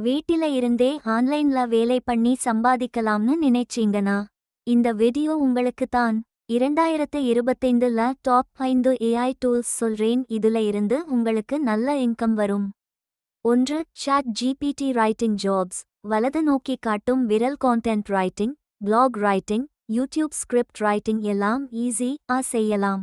வீட்டில இருந்தே ஆன்லைன்ல வேலை பண்ணி சம்பாதிக்கலாம்னு நினைச்சீங்கனா? இந்த வீடியோ உங்களுக்கு தான். இரண்டாயிரத்து இருபத்தைந்துல டாப் ஐந்து ஏஐ டூல்ஸ் சொல்றேன். இதுல இருந்து உங்களுக்கு நல்ல இன்கம் வரும். ஒன்று சாட் ஜிபிடி ரைட்டிங் ஜாப்ஸ் வலது நோக்கி காட்டும் விரல் content writing blog writing YouTube script writing எல்லாம் ஈஸி ஆ செய்யலாம்.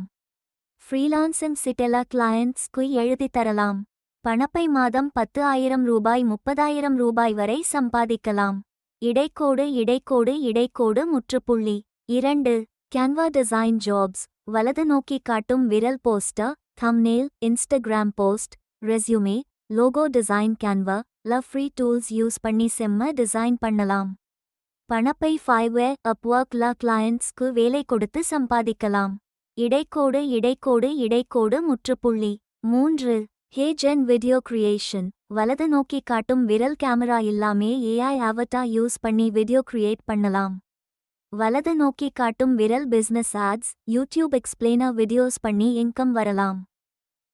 ஃப்ரீலான்சிங் சிட்டெல கிளையண்ட்ஸ்க்கு எழுதி தரலாம். பணப்பை மாதம் பத்து ஆயிரம் ரூபாய் முப்பதாயிரம் ரூபாய் வரை சம்பாதிக்கலாம். இடைக்கோடு இடைக்கோடு இடைக்கோடு முற்றுப்புள்ளி. இரண்டு கேன்வா டிசைன் ஜாப்ஸ் வலது நோக்கி காட்டும் விரல் poster thumbnail Instagram post resume logo design Canva love free tools use பண்ணி செம்ம டிசைன் பண்ணலாம். பணப்பை ஃபைவ்வே அப்ஒர்க்ல கிளையண்ட்ஸ்க்கு வேலை கொடுத்து சம்பாதிக்கலாம். இடைக்கோடு இடைக்கோடு இடைக்கோடு முற்றுப்புள்ளி. மூன்று ஹே ஜென் வீடியோ கிரியேஷன். வலது நோக்கி காட்டும் விரல் கேமரா இல்லாமே ஏஐ அவட்டா யூஸ் பண்ணி வீடியோ கிரியேட் பண்ணலாம். வலது நோக்கி காட்டும் விரல் business ads YouTube explainer videos பண்ணி இன்கம் வரலாம்.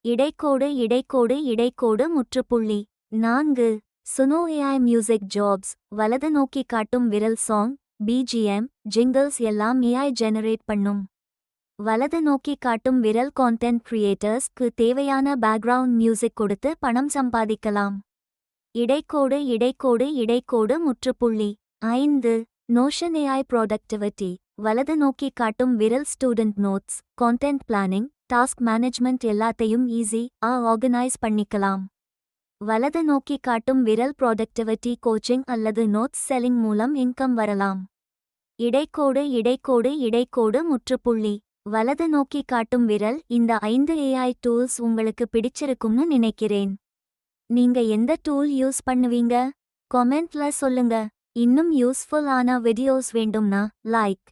இடைக்கோடு இடைக்கோடு இடைக்கோடு முற்றுப்புள்ளி. நான்கு. சுனோ ஏஐ மியூசிக் ஜாப்ஸ் வலது நோக்கி காட்டும் விரல் சாங் பிஜிஎம் ஜிங்கிள்ஸ் எல்லாம் ஏஐ ஜெனரேட் பண்ணும். வலது நோக்கி காட்டும் விரல் கான்டென்ட் கிரியேட்டர்ஸ்க்கு தேவையான பேக்ரவுண்ட் மியூசிக் கொடுத்து பணம் சம்பாதிக்கலாம். இடைக்கோடு இடைக்கோடு இடைக்கோடு முற்றுப்புள்ளி. ஐந்து நோஷன் ஏஐ ப்ராடக்டிவிட்டி வலது நோக்கி காட்டும் விரல் student notes content planning task management எல்லாத்தையும் ஈஸி ஆ ஆர்கனைஸ் பண்ணிக்கலாம். வலது நோக்கி காட்டும் விரல் ப்ராடக்டிவிட்டி கோச்சிங் அல்லது நோட்ஸ் செல்லிங் மூலம் இன்கம் வரலாம். இடைக்கோடு இடைக்கோடு இடைக்கோடு முற்றுப்புள்ளி. வலது நோக்கி காட்டும் விரல் இந்த ஐந்து ஏஐ டூல்ஸ் உங்களுக்கு பிடிச்சிருக்கும்னு நினைக்கிறேன். நீங்க எந்த டூல் யூஸ் பண்ணுவீங்க? கொமெண்ட்ல சொல்லுங்க. இன்னும் யூஸ்ஃபுல்லான வீடியோஸ் வேண்டும்னா லைக்